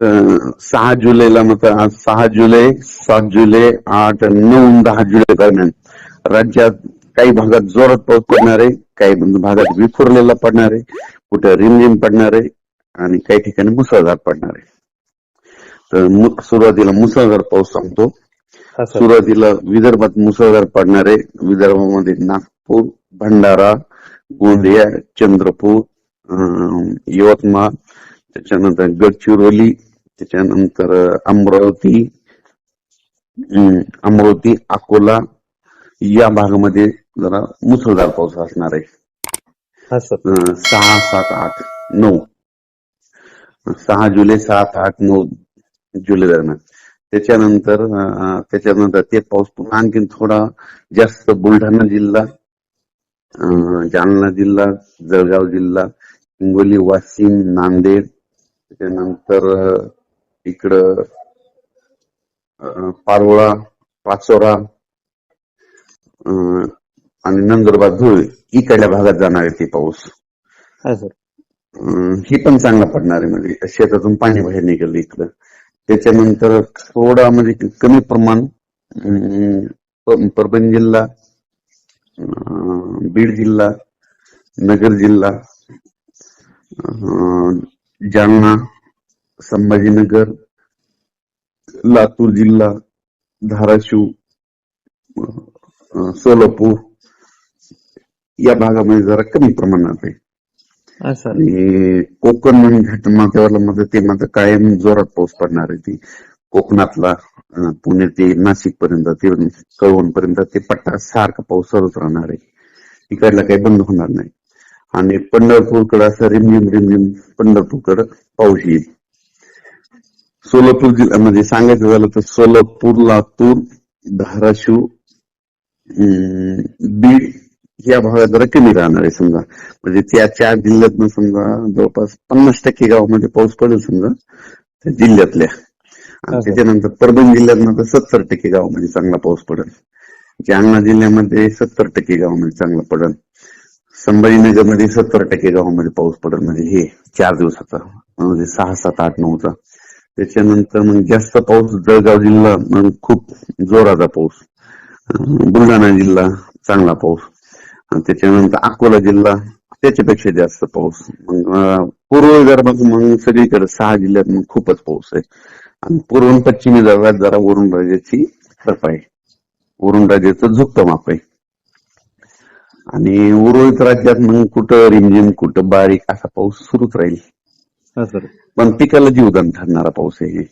सहा जुलैला मग आज सहा जुलै सात जुलै आठ नऊ दहा जुलै दरम्यान राज्यात काही भागात जोरात पाऊस पडणार आहे काही भागात विखुरलेला पडणार आहे कुठे रिमझिम पडणार आहे आणि काही ठिकाणी मुसळधार पडणार आहे. तर सुरुवातीला मुसळधार पाऊस सांगतो सर. सुरुवातीला विदर्भात मुसळधार पडणार आहे. विदर्भामध्ये नागपूर भंडारा गोंदिया चंद्रपूर यवतमाळ त्याच्यानंतर गडचिरोली त्याच्यानंतर अमरावती अमरावती अकोला या भागामध्ये जरा मुसळधार पाऊस असणार आहे. सहा सात आठ नऊ. सहा जुलै सात आठ नऊ जुलै दरम्यान. त्याच्यानंतर त्याच्यानंतर ते पाऊस पुन्हा आणखीन थोडा जास्त बुलढाणा जिल्हा जालना जिल्हा जळगाव जिल्हा हिंगोली वाशिम नांदेड त्याच्यानंतर इकडं पारोळा पाचोरा आणि नंदुरबार धुळे इकडल्या भागात जाणार आहे ते पाऊस. हा पण चांगला पडणार आहे म्हणजे शेतातून पाणी बाहेर निघालं इकडं. त्याच्यानंतर थोडा म्हणजे कमी प्रमाण परभणी जिल्हा बीड जिल्हा नगर जिल्हा जालना संभाजीनगर लातूर जिल्हा धाराशिव सोलापूर या भागामध्ये जरा कमी प्रमाणात आहे. आणि कोकण म्हणजे घाट माथ्यावरला मध्ये ते मात्र कायम जोरात पाऊस पडणार आहे. ती कोकणातला पुणे ते नाशिक पर्यंत ते कळवण पर्यंत ते पट्टा सारखा पाऊस चालूच राहणार आहे. तिकडला काही बंद होणार नाही. आणि पंढरपूरकडे असं रिमझिम रिमझिम पंढरपूरकडे पाऊस येईल. सोलापूर जिल्ह्यामध्ये सांगायचं झालं तर सोलापूर लातूर धाराशिव बीड या भागात जरा कमी राहणार आहे समजा. म्हणजे त्या चार जिल्ह्यातनं समजा जवळपास पन्नास टक्के गावामध्ये पाऊस पडेल समजा त्या जिल्ह्यातल्या. आणि. त्याच्यानंतर परभणी जिल्ह्यात तर सत्तर टक्के गावामध्ये चांगला पाऊस पडेल. जालना जिल्ह्यामध्ये सत्तर टक्के गावामध्ये चांगला पडेल. संभाजीनगरमध्ये सत्तर टक्के गावामध्ये पाऊस पडत म्हणजे हे चार दिवसाचा. म्हणजे सहा सात आठ नऊचा. त्याच्यानंतर मग जास्त पाऊस जळगाव जिल्हा मग खूप जोराचा पाऊस. बुलढाणा जिल्हा चांगला पाऊस. आणि त्याच्यानंतर अकोला जिल्हा त्याच्यापेक्षा जास्त पाऊस. मग पूर्व विदर्भात मग सगळीकडे सहा जिल्ह्यात मग खूपच पाऊस आहे. आणि पूर्व पश्चिमी विदर्भात जरा वरुण राजाची कृपा आहे. वरुण राजाचं झुकतं माप आहे. आणि उर्वरित राज्यात मग कुठं रिमझिम कुठं बारीक असा पाऊस सुरूच राहील. पण पिकाला जीवदान ठरणारा पाऊस आहे हे.